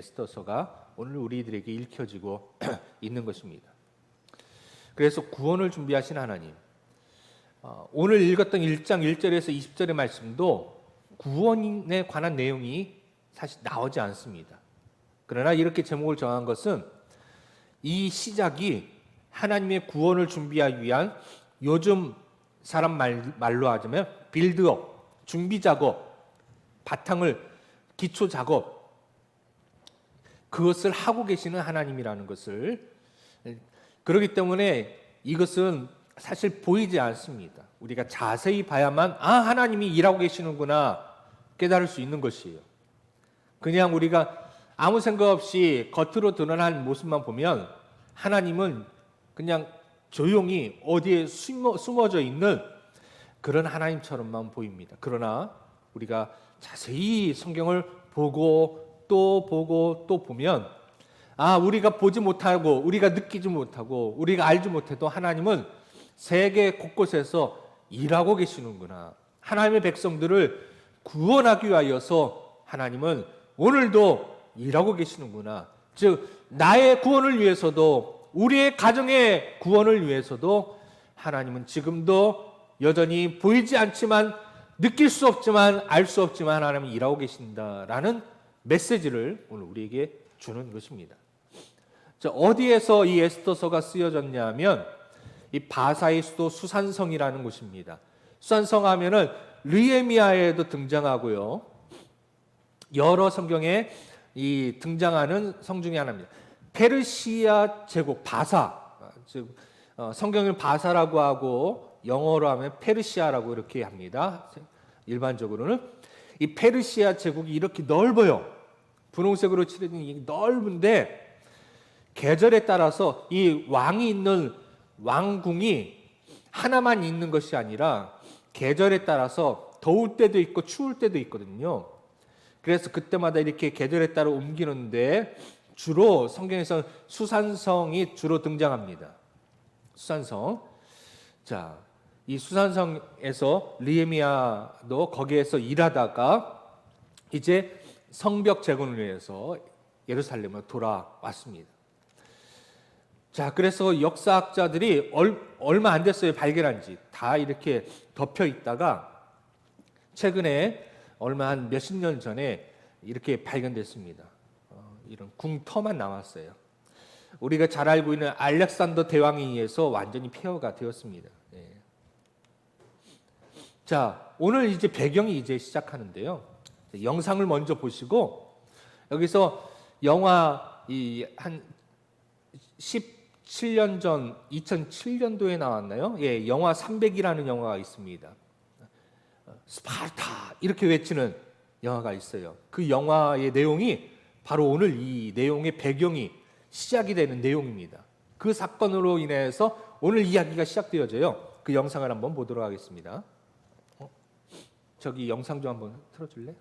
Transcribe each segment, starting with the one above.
에스더서가 오늘 우리들에게 읽혀지고 있는 것입니다. 그래서 구원을 준비하신 하나님. 어, 오늘 읽었던 1장 1절에서 20절의 말씀도 구원에 관한 내용이 사실 나오지 않습니다. 그러나 이렇게 제목을 정한 것은 이 시작이 하나님의 구원을 준비하기 위한 요즘 사람 말, 말로 하자면 빌드업, 준비 작업, 바탕을 기초 작업 그것을 하고 계시는 하나님이라는 것을 그렇기 때문에 이것은 사실 보이지 않습니다. 우리가 자세히 봐야만 아 하나님이 일하고 계시는구나 깨달을 수 있는 것이에요. 그냥 우리가 아무 생각 없이 겉으로 드러난 모습만 보면 하나님은 그냥 조용히 어디에 숨어, 숨어져 있는 그런 하나님처럼만 보입니다. 그러나 우리가 자세히 성경을 보고 또 보고 또 보면 아 우리가 보지 못하고 우리가 느끼지 못하고 우리가 알지 못해도 하나님은 세계 곳곳에서 일하고 계시는구나. 하나님의 백성들을 구원하기 위하여서 하나님은 오늘도 일하고 계시는구나. 즉 나의 구원을 위해서도 우리의 가정의 구원을 위해서도 하나님은 지금도 여전히 보이지 않지만 느낄 수 없지만 알 수 없지만 하나님은 일하고 계신다라는 메시지를 오늘 우리에게 주는 것입니다. 자, 어디에서 이 에스더서가 쓰여졌냐면 이 바사의 수도 수산성이라는 곳입니다. 수산성 하면은 르에미아에도 등장하고요. 여러 성경에 이 등장하는 성 중에 하나입니다. 페르시아 제국 바사 즉 어, 성경을 바사라고 하고 영어로 하면 페르시아라고 이렇게 합니다. 일반적으로는 이 페르시아 제국이 이렇게 넓어요. 분홍색으로 칠해진 이 넓은데 계절에 따라서 이 왕이 있는 왕궁이 하나만 있는 것이 아니라 계절에 따라서 더울 때도 있고 추울 때도 있거든요. 그래서 그때마다 이렇게 계절에 따라 옮기는데 주로 성경에서 수산성이 주로 등장합니다. 수산성. 자, 이 수산성에서 리에미아도 거기에서 일하다가 이제 성벽 재건을 위해서 예루살렘으로 돌아왔습니다. 자, 그래서 역사학자들이 얼, 얼마 안 됐어요. 발견한 지. 다 이렇게 덮여 있다가 최근에 얼마 한 몇십 년 전에 이렇게 발견됐습니다. 어, 이런 궁터만 남았어요. 우리가 잘 알고 있는 알렉산더 대왕에 의해서 완전히 폐허가 되었습니다. 네. 자, 오늘 이제 배경이 이제 시작하는데요. 영상을 먼저 보시고 여기서 영화 이 한 17년 전 2007년도에 나왔나요? 예, 영화 300이라는 영화가 있습니다. 스파르타 이렇게 외치는 영화가 있어요. 그 영화의 내용이 바로 오늘 이 내용의 배경이 시작이 되는 내용입니다. 그 사건으로 인해서 오늘 이야기가 시작되어져요. 그 영상을 한번 보도록 하겠습니다. 어? 저기 영상 좀 한번 틀어줄래?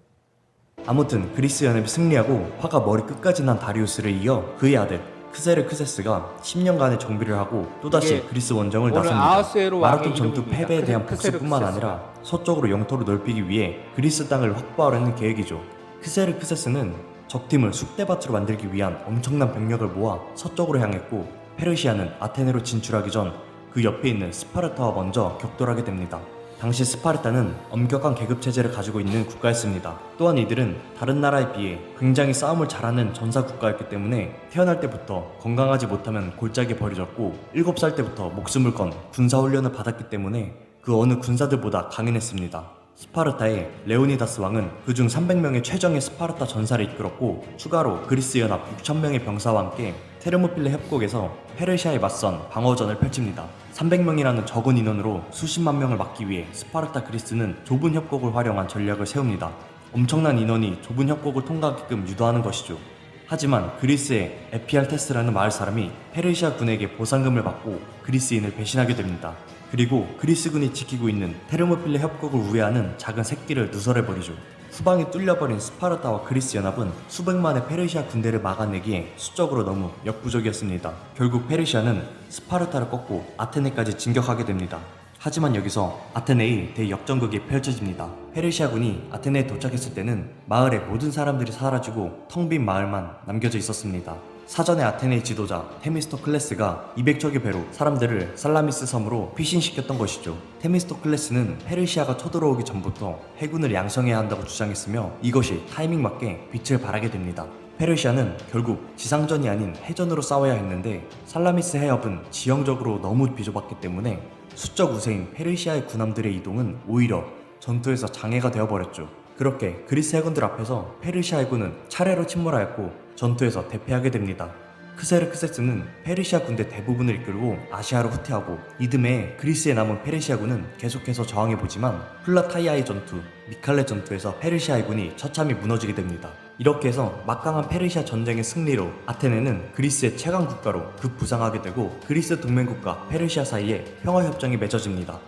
아무튼 그리스 연합이 승리하고 화가 머리 끝까지 난 다리우스를 이어 그의 아들 크세르 크세스가 10년간의 정비를 하고 또다시 이게 그리스 원정을 오늘 나섭니다. 마라톤 전투 이름입니다. 패배에 대한 복수뿐만. 아니라 서쪽으로 영토를 넓히기 위해 그리스 땅을 확보하려는 계획이죠. 크세르 크세스는 적팀을 쑥대밭으로 만들기 위한 엄청난 병력을 모아 서쪽으로 향했고 페르시아는 아테네로 진출하기 전 그 옆에 있는 스파르타와 먼저 격돌하게 됩니다. 당시 스파르타는 엄격한 계급 체제를 가지고 있는 국가였습니다. 또한 이들은 다른 나라에 비해 굉장히 싸움을 잘하는 전사 국가였기 때문에 태어날 때부터 건강하지 못하면 골짜기에 버려졌고 7살 때부터 목숨을 건 군사 훈련을 받았기 때문에 그 어느 군사들보다 강인했습니다. 스파르타의 레오니다스 왕은 그중 300명의 최정예 스파르타 전사를 이끌었고 추가로 그리스 연합 6,000명의 병사와 함께 테르모필레 협곡에서 페르시아에 맞선 방어전을 펼칩니다. 300명이라는 적은 인원으로 수십만 명을 막기 위해 스파르타 그리스는 좁은 협곡을 활용한 전략을 세웁니다. 엄청난 인원이 좁은 협곡을 통과하게끔 유도하는 것이죠. 하지만 그리스의 에피알테스라는 마을 사람이 페르시아 군에게 보상금을 받고 그리스인을 배신하게 됩니다. 그리고 그리스군이 지키고 있는 테르모필레 협곡을 우회하는 작은 새끼를 누설해버리죠. 후방이 뚫려버린 스파르타와 그리스 연합은 수백만의 페르시아 군대를 막아내기에 수적으로 너무 역부족이었습니다. 결국 페르시아는 스파르타를 꺾고 아테네까지 진격하게 됩니다. 하지만 여기서 아테네의 대역전극이 펼쳐집니다. 페르시아군이 아테네에 도착했을 때는 마을의 모든 사람들이 사라지고 텅 빈 마을만 남겨져 있었습니다. 사전에 아테네의 지도자 테미스토클레스가 200척의 배로 사람들을 살라미스 섬으로 피신시켰던 것이죠. 테미스토클레스는 페르시아가 쳐들어오기 전부터 해군을 양성해야 한다고 주장했으며 이것이 타이밍 맞게 빛을 발하게 됩니다. 페르시아는 결국 지상전이 아닌 해전으로 싸워야 했는데 살라미스 해협은 지형적으로 너무 비좁았기 때문에 수적 우세인 페르시아의 군함들의 이동은 오히려 전투에서 장애가 되어버렸죠. 그렇게 그리스 해군들 앞에서 페르시아 해군은 차례로 침몰하였고 전투에서 대패하게 됩니다. 크세르크세스는 페르시아 군대 대부분을 이끌고 아시아로 후퇴하고 이듬해 그리스에 남은 페르시아군은 계속해서 저항해보지만 플라타이아의 전투, 미칼레 전투에서 페르시아 해군이 처참히 무너지게 됩니다. 이렇게 해서 막강한 페르시아 전쟁의 승리로 아테네는 그리스의 최강 국가로 급부상하게 되고 그리스 동맹국가 페르시아 사이에 평화협정이 맺어집니다.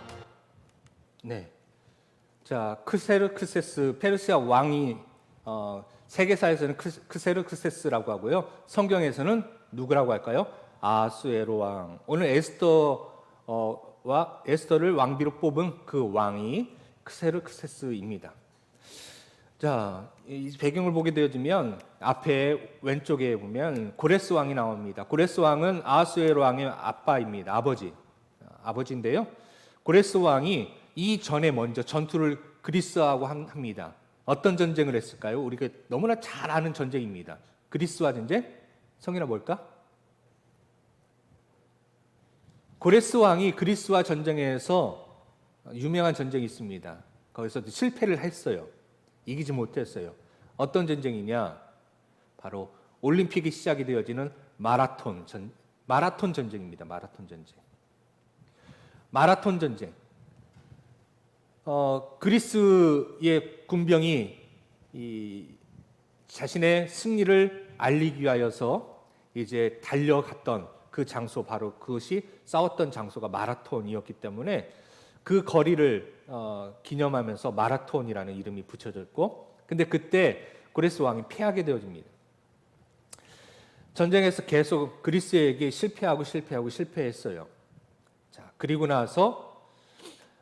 네. 자, 크세르크세스 페르시아 왕이 어, 세계사에서는 크- 크세르크세스라고 하고요. 성경에서는 누구라고 할까요? 아수에로 왕. 오늘 에스더와 에스더를 왕비로 뽑은 그 왕이 크세르크세스입니다. 자, 이 배경을 보게 되어지면 앞에 왼쪽에 보면 고레스 왕이 나옵니다. 고레스 왕은 아수에로 왕의 아빠입니다. 아버지. 아버지인데요. 고레스 왕이 이 전에 먼저 전투를 그리스하고 함- 합니다. 어떤 전쟁을 했을까요? 우리가 너무나 잘 아는 전쟁입니다. 그리스와 전쟁? 성이나 뭘까? 고레스 왕이 그리스와 전쟁에서 유명한 전쟁이 있습니다. 거기서 실패를 했어요. 이기지 못했어요. 어떤 전쟁이냐? 바로 올림픽이 시작이 되어지는 마라톤 전 마라톤 전쟁입니다. 마라톤 전쟁. 마라톤 전쟁. 어, 그리스의 군병이 이 자신의 승리를 알리기 위하여서 이제 달려갔던 그 장소 바로 그것이 싸웠던 장소가 마라톤이었기 때문에 그 거리를 어, 기념하면서 마라톤이라는 이름이 붙여졌고 근데 그때 고레스 왕이 패하게 되어집니다. 전쟁에서 계속 그리스에게 실패하고 실패하고 실패했어요. 자, 그리고 나서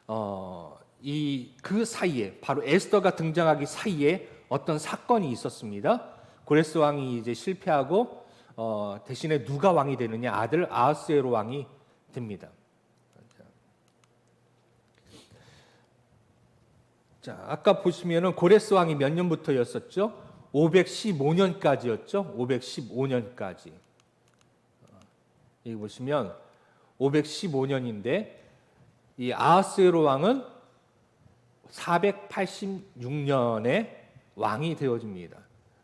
어, 이 그 사이에 바로 에스더가 등장하기 사이에 어떤 사건이 있었습니다. 고레스 왕이 이제 실패하고 어, 대신에 누가 왕이 되느냐 아들 아하스에로 왕이 됩니다. 자, 아까 보시면은 고레스 왕이 몇 년부터였었죠? 515년까지였죠. 515년까지. 여기 보시면 515년인데 이 아하스에로 왕은 486년에 왕이 되어집니다.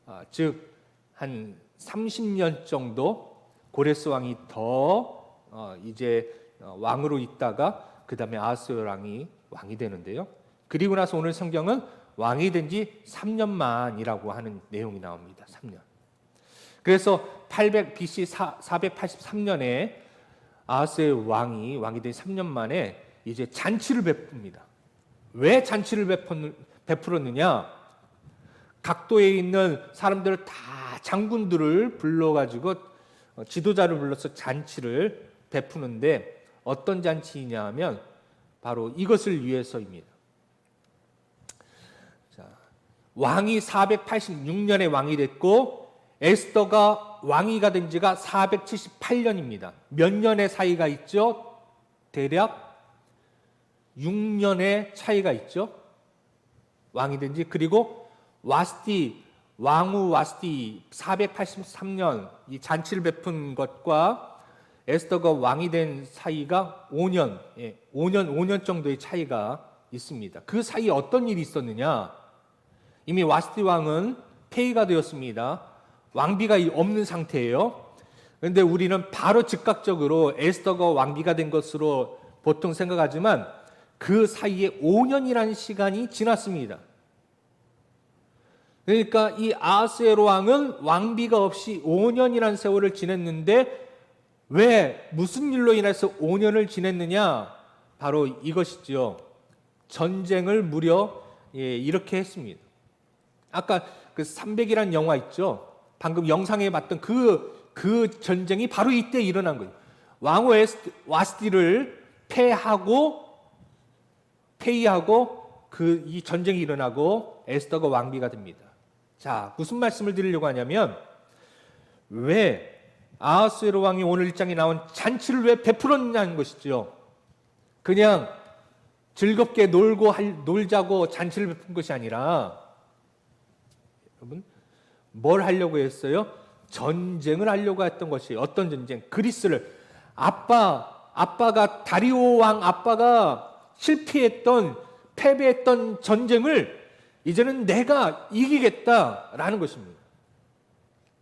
아, 즉한 30년 정도 고레스 왕이 더 어, 이제 어, 왕으로 있다가 그 다음에 아하스에로 왕이 왕이 되는데요. 그리고 나서 오늘 성경은 왕이 된 지 3년 만이라고 하는 내용이 나옵니다. 3년. 그래서 800 BC 483년에 아하스의 왕이 왕이 된 3년 만에 이제 잔치를 베풉니다. 왜 잔치를 베풀- 베풀었느냐? 각도에 있는 사람들을 다 장군들을 불러가지고 어, 지도자를 불러서 잔치를 베푸는데 어떤 잔치냐 하면 바로 이것을 위해서입니다. 자, 왕이 486년에 왕이 됐고 에스더가 왕위가 된 지가 478년입니다. 몇 년의 사이가 있죠? 대략 6년의 차이가 있죠. 왕이 된지 그리고 와스티 왕후 와스티 483년 이 잔치를 베푼 것과 에스더가 왕이 된 사이가 5년, 예, 5년 5년 정도의 차이가 있습니다. 그 사이에 어떤 일이 있었느냐? 이미 와스티 왕은 폐위가 되었습니다. 왕비가 없는 상태예요. 그런데 우리는 바로 즉각적으로 에스더가 왕비가 된 것으로 보통 생각하지만 그 사이에 5년이라는 시간이 지났습니다. 그러니까 이 아하스에로 왕은 왕비가 없이 5년이라는 세월을 지냈는데 왜 무슨 일로 인해서 5년을 지냈느냐? 바로 이것이죠. 전쟁을 무려 예, 이렇게 했습니다. 아까 그 300이라는 영화 있죠. 방금 영상에 봤던 그, 그 전쟁이 바로 이때 일어난 거예요. 왕후 와스티를 패하고 회의하고 그 이 전쟁이 일어나고 에스더가 왕비가 됩니다. 자, 무슨 말씀을 드리려고 하냐면 왜 아하스웨로 왕이 오늘 일장에 나온 잔치를 왜 베풀었냐는 것이죠. 그냥 즐겁게 놀고 할, 놀자고 잔치를 베푼 것이 아니라 여러분 뭘 하려고 했어요? 전쟁을 하려고 했던 것이 어떤 전쟁? 그리스를 아빠 아빠가 다리오 왕 아빠가 실패했던 패배했던 전쟁을 이제는 내가 이기겠다라는 것입니다.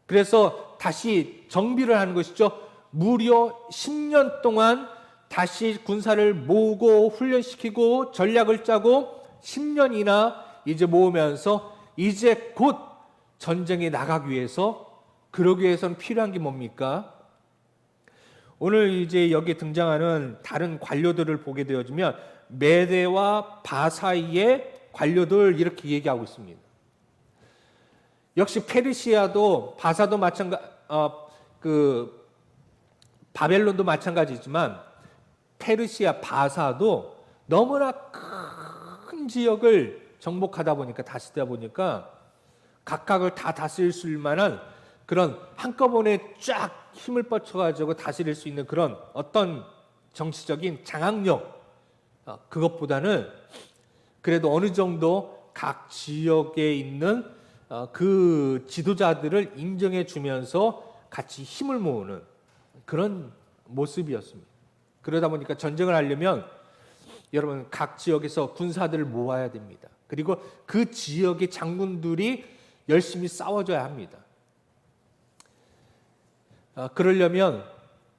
그래서 다시 정비를 하는 것이죠. 무려 10년 동안 다시 군사를 모으고 훈련시키고 전략을 짜고 10년이나 이제 모으면서 이제 곧 전쟁에 나가기 위해서 그러기 위해서는 필요한 게 뭡니까? 오늘 이제 여기에 등장하는 다른 관료들을 보게 되어지면 메대와 바사이의 관료들 이렇게 얘기하고 있습니다. 역시 페르시아도 바사도 마찬가 어 그 바벨론도 마찬가지지만 페르시아 바사도 너무나 큰 지역을 정복하다 보니까 다스리다 보니까 각각을 다 다스릴 수 있을 만한 그런 한꺼번에 쫙 힘을 뻗쳐가지고 다스릴 수 있는 그런 어떤 정치적인 장악력 어, 그것보다는 그래도 어느 정도 각 지역에 있는 어, 그 지도자들을 인정해 주면서 같이 힘을 모으는 그런 모습이었습니다. 그러다 보니까 전쟁을 하려면 여러분 각 지역에서 군사들을 모아야 됩니다. 그리고 그 지역의 장군들이 열심히 싸워줘야 합니다. 어, 그러려면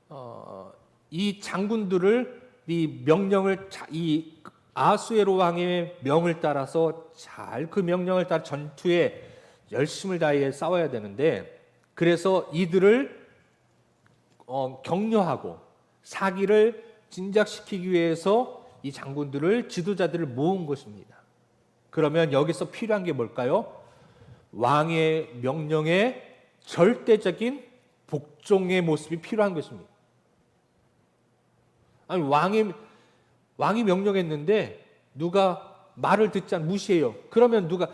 어, 이 장군들을 이 명령을 자- 이 아수에로 왕의 명을 따라서 잘 그 명령을 따라 전투에 열심을 다해 싸워야 되는데 그래서 이들을 어, 격려하고 사기를 진작시키기 위해서 이 장군들을 지도자들을 모은 것입니다. 그러면 여기서 필요한 게 뭘까요? 왕의 명령에 절대적인 복종의 모습이 필요한 것입니다. 아니 왕이 왕이 명령했는데 누가 말을 듣지 않 무시해요. 그러면 누가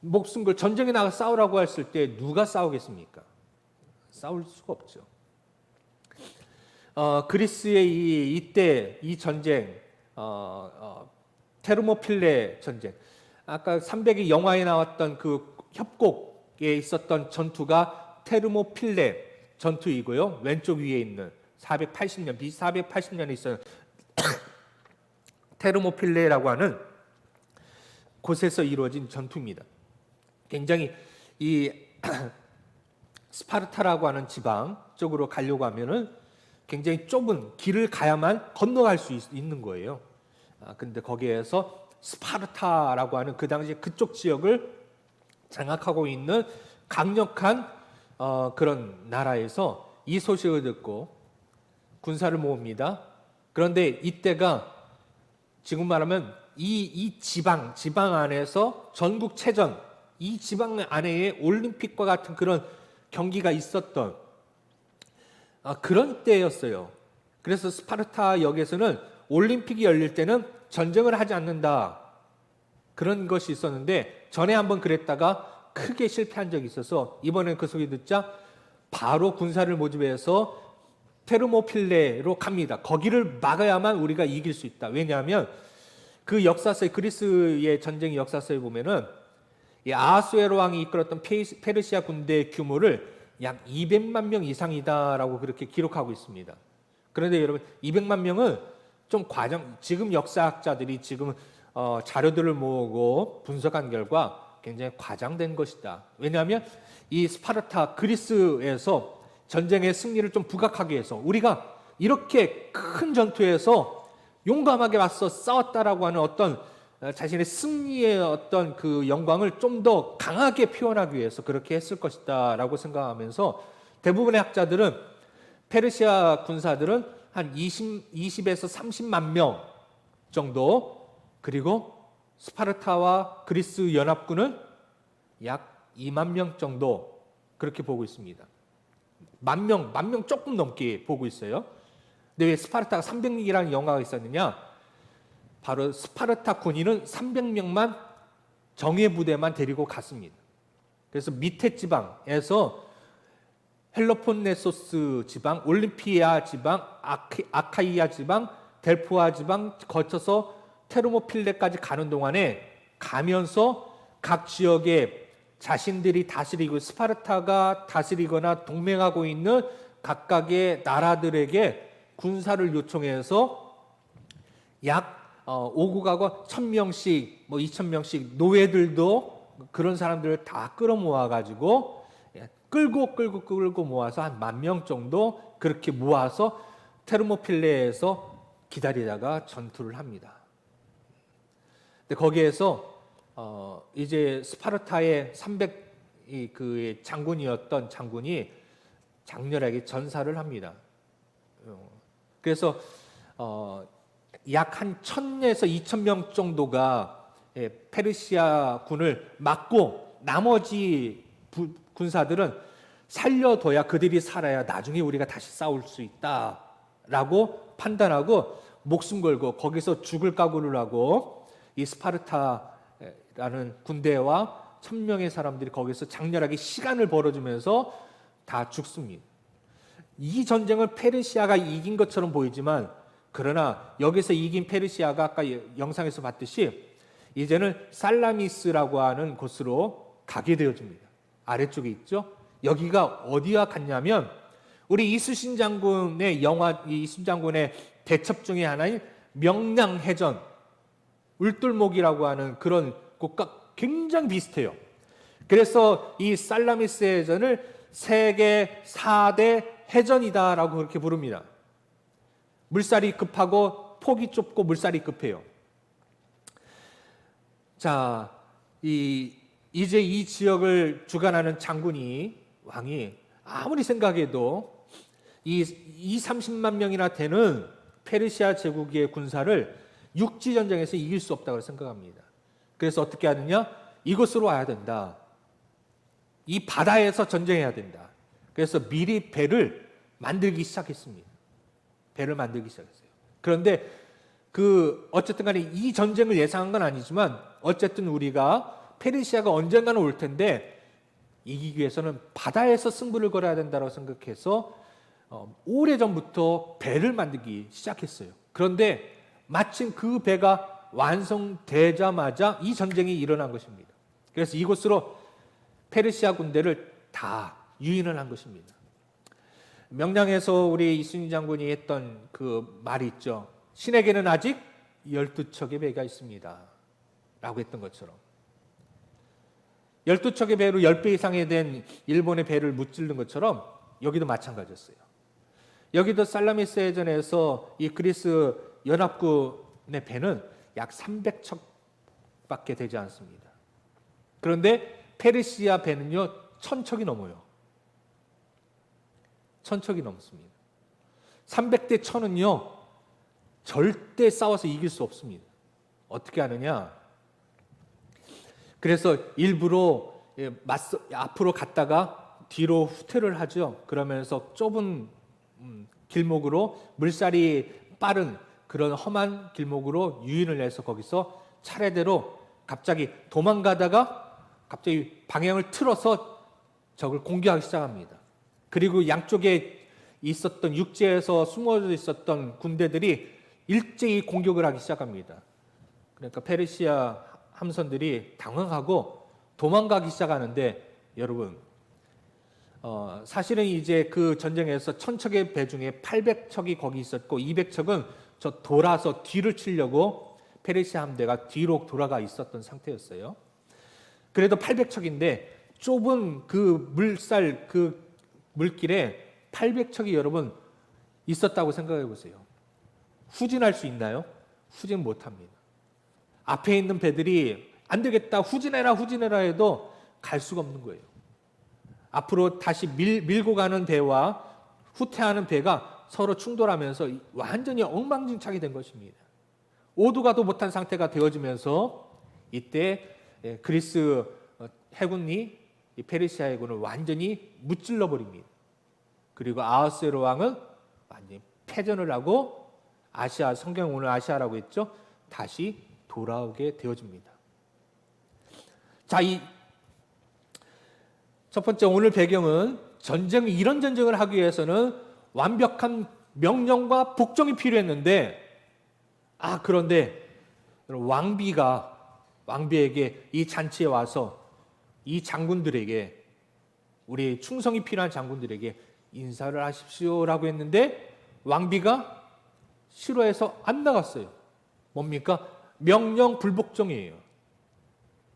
목숨 걸 전쟁에 나가 싸우라고 했을 때 누가 싸우겠습니까? 싸울 수가 없죠. 어, 그리스의 이 이때 이 전쟁 어, 어, 테르모필레 전쟁 아까 300의 영화에 나왔던 그 협곡에 있었던 전투가 테르모필레 전투이고요. 왼쪽 위에 있는 480년 B 480년에 있었던 테르모필레라고 하는 곳에서 이루어진 전투입니다. 굉장히 이 스파르타라고 하는 지방 쪽으로 가려고 하면은 굉장히 좁은 길을 가야만 건너갈 수 있, 는 거예요. 아, 근데 거기에서 스파르타라고 하는 그 당시 그쪽 지역을 장악하고 있는 강력한 어, 그런 나라에서 이 소식을 듣고 군사를 모읍니다. 그런데 이때가 지금 말하면 이, 이 지방, 지방 안에서 전국 체전, 이 지방 안에 올림픽과 같은 그런 경기가 있었던 아, 그런 때였어요. 그래서 스파르타 역에서는 올림픽이 열릴 때는 전쟁을 하지 않는다. 그런 것이 있었는데 전에 한번 그랬다가 크게 실패한 적이 있어서 이번엔 그 소리 듣자 바로 군사를 모집해서 테르모필레로 갑니다. 거기를 막아야만 우리가 이길 수 있다. 왜냐하면 그 역사서에 그리스의 전쟁 역사서에 보면은 이 아하수에로 왕이 이끌었던 페르시아 군대의 규모를 약 200만 명 이상이다라고 그렇게 기록하고 있습니다. 그런데 여러분 200만 명은 좀 과정 지금 역사학자들이 지금 어, 자료들을 모으고 분석한 결과 굉장히 과장된 것이다. 왜냐하면 이 스파르타 그리스에서 전쟁의 승리를 좀 부각하기 위해서 우리가 이렇게 큰 전투에서 용감하게 맞서 싸웠다라고 하는 어떤 어, 자신의 승리의 어떤 그 영광을 좀 더 강하게 표현하기 위해서 그렇게 했을 것이다라고 생각하면서 대부분의 학자들은 페르시아 군사들은 한 20, 20에서 30만 명 정도 그리고 스파르타와 그리스 연합군은 약 2만 명 정도 그렇게 보고 있습니다. 만 명, 만 명 조금 넘게 보고 있어요. 근데 왜 스파르타가 300리기라는 영화가 있었느냐? 바로 스파르타 군인은 300명만 정예 부대만 데리고 갔습니다. 그래서 밑에 지방에서 헬로폰네소스 지방, 올림피아 지방, 아키, 아카이아 지방, 델포아 지방 거쳐서 테르모필레까지 가는 동안에 가면서 각 지역에 자신들이 다스리고 스파르타가 다스리거나 동맹하고 있는 각각의 나라들에게 군사를 요청해서 약 어, 오고 가고 천 명씩 뭐 이천 명씩 노예들도 그런 사람들을 다 끌어모아 가지고 예, 끌고 끌고 끌고 모아서 한 만 명 정도 그렇게 모아서 테르모필레에서 기다리다가 전투를 합니다. 근데 거기에서 어, 이제 스파르타의 300 이 그 장군이었던 장군이 장렬하게 전사를 합니다. 어, 그래서 어, 약한 천에서 이천 명 정도가 예, 페르시아 군을 막고 나머지 부- 군사들은 살려둬야 그들이 살아야 나중에 우리가 다시 싸울 수 있다라고 판단하고 목숨 걸고 거기서 죽을 각오를 하고 이 스파르타 라는 군대와 천 명의 사람들이 거기서 장렬하게 시간을 벌어주면서 다 죽습니다. 이 전쟁을 페르시아가 이긴 것처럼 보이지만 그러나 여기서 이긴 페르시아가 아까 영상에서 봤듯이 이제는 살라미스라고 하는 곳으로 가게 되어집니다. 아래쪽에 있죠. 여기가 어디와 같냐면 우리 이수신 장군의 영화 이수신 장군의 대첩 중에 하나인 명량해전 울돌목이라고 하는 그런 곳과 굉장히 비슷해요. 그래서 이 살라미스 해전을 세계 4대 해전이다라고 그렇게 부릅니다. 물살이 급하고 폭이 좁고 물살이 급해요. 자, 이 이제 이 지역을 주관하는 장군이 왕이 아무리 생각해도 이, 이 30만 명이나 되는 페르시아 제국의 군사를 육지 전쟁에서 이길 수 없다고 생각합니다. 그래서 어떻게 하느냐? 이곳으로 와야 된다. 이 바다에서 전쟁해야 된다. 그래서 미리 배를 만들기 시작했습니다. 배를 만들기 시작했어요. 그런데 그 어쨌든 간에 이 전쟁을 예상한 건 아니지만 어쨌든 우리가 페르시아가 언젠가는 올 텐데 이기기 위해서는 바다에서 승부를 걸어야 된다고 생각해서 어, 오래전부터 배를 만들기 시작했어요. 그런데 마침 그 배가 완성되자마자 이 전쟁이 일어난 것입니다. 그래서 이곳으로 페르시아 군대를 다 유인을 한 것입니다. 명량에서 우리 이순신 장군이 했던 그 말이 있죠. 신에게는 아직 열두 척의 배가 있습니다. 라고 했던 것처럼. 열두 척의 배로 열 배 이상이 된 일본의 배를 무찌른 것처럼 여기도 마찬가지였어요. 여기도 살라미스 해전에서 이 그리스 연합군의 배는 약 300척밖에 되지 않습니다. 그런데 페르시아 배는요, 천 척이 넘어요. 천 척이 넘습니다. 300대 천은요, 절대 싸워서 이길 수 없습니다. 어떻게 하느냐? 그래서 일부러 예, 맞서, 앞으로 갔다가 뒤로 후퇴를 하죠. 그러면서 좁은 음, 길목으로 물살이 빠른 그런 험한 길목으로 유인을 해서 거기서 차례대로 갑자기 도망가다가 갑자기 방향을 틀어서 적을 공격하기 시작합니다. 그리고 양쪽에 있었던 육지에서 숨어져 있었던 군대들이 일제히 공격을 하기 시작합니다. 그러니까 페르시아 함선들이 당황하고 도망가기 시작하는데 여러분 어, 사실은 이제 그 전쟁에서 천척의 배 중에 800척이 거기 있었고 200척은 저 돌아서 뒤를 치려고 페르시아 함대가 뒤로 돌아가 있었던 상태였어요. 그래도 800척인데 좁은 그 물살 그 물길에 800척이 여러분 있었다고 생각해 보세요. 후진할 수 있나요? 후진 못 합니다. 앞에 있는 배들이 안 되겠다 후진해라 후진해라 해도 갈 수가 없는 거예요. 앞으로 다시 밀, 밀고 가는 배와 후퇴하는 배가 서로 충돌하면서 완전히 엉망진창이 된 것입니다. 오도 가도 못한 상태가 되어지면서 이때 예, 그리스 어, 해군이 이 페르시아 해군을 완전히 무찔러 버립니다. 그리고 아하스에로 왕은 완전히 패전을 하고 아시아 성경 오늘 아시아라고 했죠. 다시 돌아오게 되어집니다. 자, 이 첫 번째 오늘 배경은 전쟁 이런 전쟁을 하기 위해서는 완벽한 명령과 복종이 필요했는데 아 그런데 왕비가 왕비에게 이 잔치에 와서 이 장군들에게 우리 충성이 필요한 장군들에게 인사를 하십시오라고 했는데 왕비가 싫어해서 안 나갔어요. 뭡니까? 명령 불복종이에요.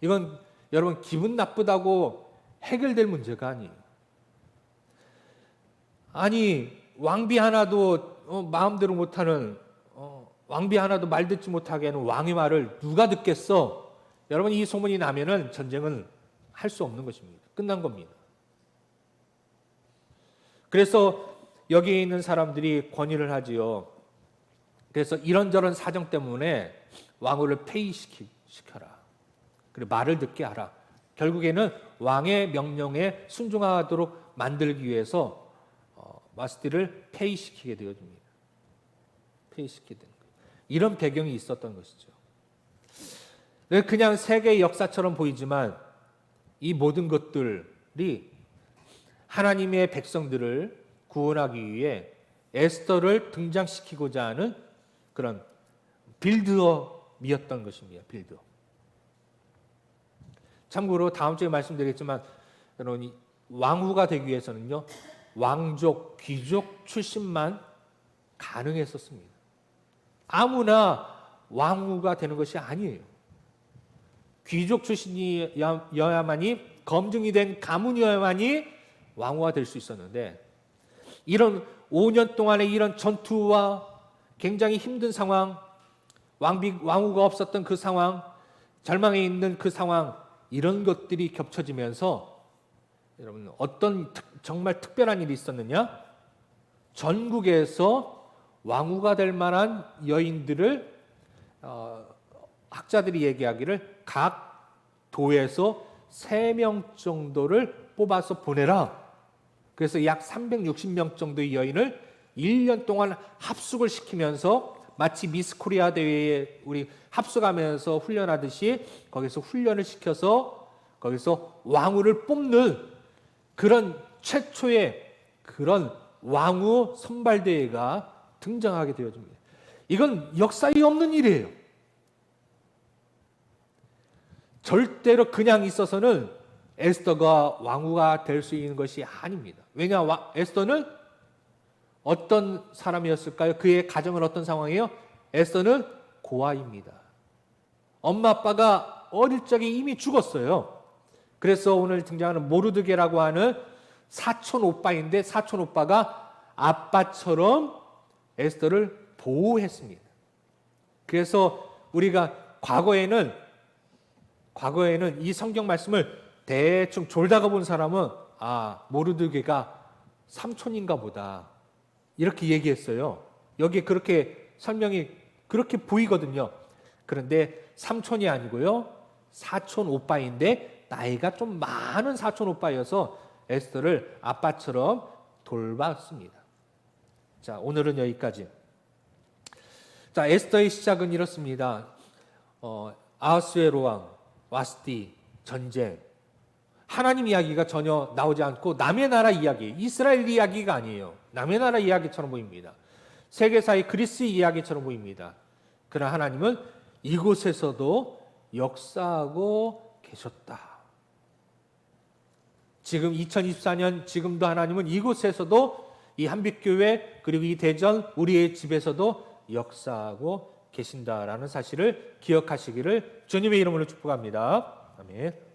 이건 여러분 기분 나쁘다고 해결될 문제가 아니에요. 아니 왕비 하나도 어, 마음대로 못하는 어, 왕비 하나도 말 듣지 못하게 하는 왕의 말을 누가 듣겠어? 여러분 이 소문이 나면은 전쟁은 할 수 없는 것입니다. 끝난 겁니다. 그래서 여기에 있는 사람들이 권유를 하지요. 그래서 이런저런 사정 때문에 왕후를 폐위시켜라. 그리고 말을 듣게 하라. 결국에는 왕의 명령에 순종하도록 만들기 위해서 어, 마스티를 폐위시키게 되어집니다. 폐위시키게 되는 거예요. 이런 배경이 있었던 것이죠. 네, 그냥 세계의 역사처럼 보이지만 이 모든 것들이 하나님의 백성들을 구원하기 위해 에스더를 등장시키고자 하는 그런 빌드업이었던 것입니다. 빌드업. 참고로 다음 주에 말씀드리겠지만 여러분 이 왕후가 되기 위해서는요 왕족 귀족 출신만 가능했었습니다. 아무나 왕후가 되는 것이 아니에요. 귀족 출신이어야만이 검증이 된 가문이어야만이 왕후가 될 수 있었는데 이런 5년 동안의 이런 전투와 굉장히 힘든 상황, 왕비 왕후가 없었던 그 상황, 절망에 있는 그 상황 이런 것들이 겹쳐지면서 여러분 어떤 특- 정말 특별한 일이 있었느냐? 전국에서 왕후가 될 만한 여인들을 어, 학자들이 얘기하기를 각 도에서 세명 정도를 뽑아서 보내라. 그래서 약 360명 정도의 여인을 1년 동안 합숙을 시키면서 마치 미스 코리아 대회에 우리 합숙하면서 훈련하듯이 거기서 훈련을 시켜서 거기서 왕후를 뽑는 그런 최초의 그런 왕후 선발 대회가 등장하게 되어집니다. 이건 역사에 없는 일이에요. 절대로 그냥 있어서는 에스더가 왕후가 될 수 있는 것이 아닙니다. 왜냐, 와- 에스더는 어떤 사람이었을까요? 그의 가정은 어떤 상황이에요? 에스더는 고아입니다. 엄마 아빠가 어릴 적에 이미 죽었어요. 그래서 오늘 등장하는 모르드게라고 하는 사촌 오빠인데 사촌 오빠가 아빠처럼 에스더를 보호했습니다. 그래서 우리가 과거에는 과거에는 이 성경 말씀을 대충 졸다가 본 사람은 아 모르드게가 삼촌인가 보다 이렇게 얘기했어요. 여기 그렇게 설명이 그렇게 보이거든요. 그런데 삼촌이 아니고요 사촌 오빠인데 나이가 좀 많은 사촌 오빠여서 에스더를 아빠처럼 돌봤습니다. 자 오늘은 여기까지. 자 에스더의 시작은 이렇습니다. 어, 아하스웨로 왕, 와스티, 전쟁. 하나님 이야기가 전혀 나오지 않고 남의 나라 이야기, 이스라엘 이야기가 아니에요. 남의 나라 이야기처럼 보입니다. 세계사의 그리스 이야기처럼 보입니다. 그러나 하나님은 이곳에서도 역사하고 계셨다. 지금 2024년 지금도 하나님은 이곳에서도 이 한빛교회 그리고 이 대전 우리의 집에서도 역사하고 계신다라는 사실을 기억하시기를 주님의 이름으로 축복합니다. 아멘.